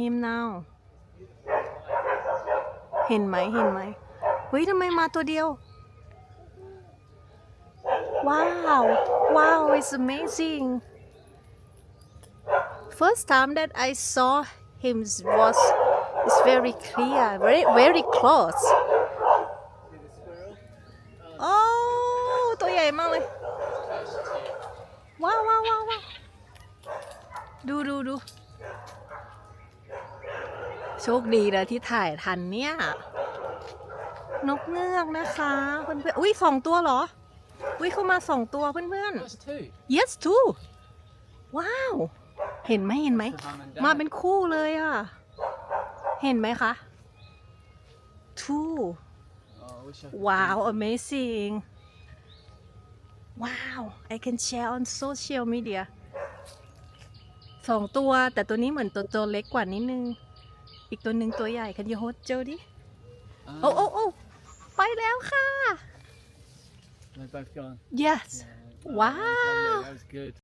him now เห็นไหมเห็นไหมเฮ้ยทำไมมาตัวเดียว ว้าว ว้าว it's amazing first time that I saw him was it's very clear very very close โอ้ตัวใหญ่มากเลย ว้าวว้าวว้าวว้าวดูดูดู โชคดีนะที่ถ่ายทันเนี่ย นกเงือกนะคะเพื่อนๆอุ้ยสองตัวเหรอ อุ้ยเข้ามาสองตัวเพื่อน That's two. ๆ yes two ว้าว เห็นไหมเห็นไหม Mum and Dad. มาเป็นคู่เลยอะ เห็นไหมคะ two Oh, I wish I could Wow, do amazing. Wow, I can share on social media. สองตัว แต่ตัวนี้เหมือนตัวตัวเล็กกว่านิดนึง อีกตัวหนึ่งตัวใหญ่ Can you hold เจอดิ that. โอ้โอ้โอ้ไปแล้วค่ะ They're both gone. yes Yeah. Wow. That was, lovely. that was good.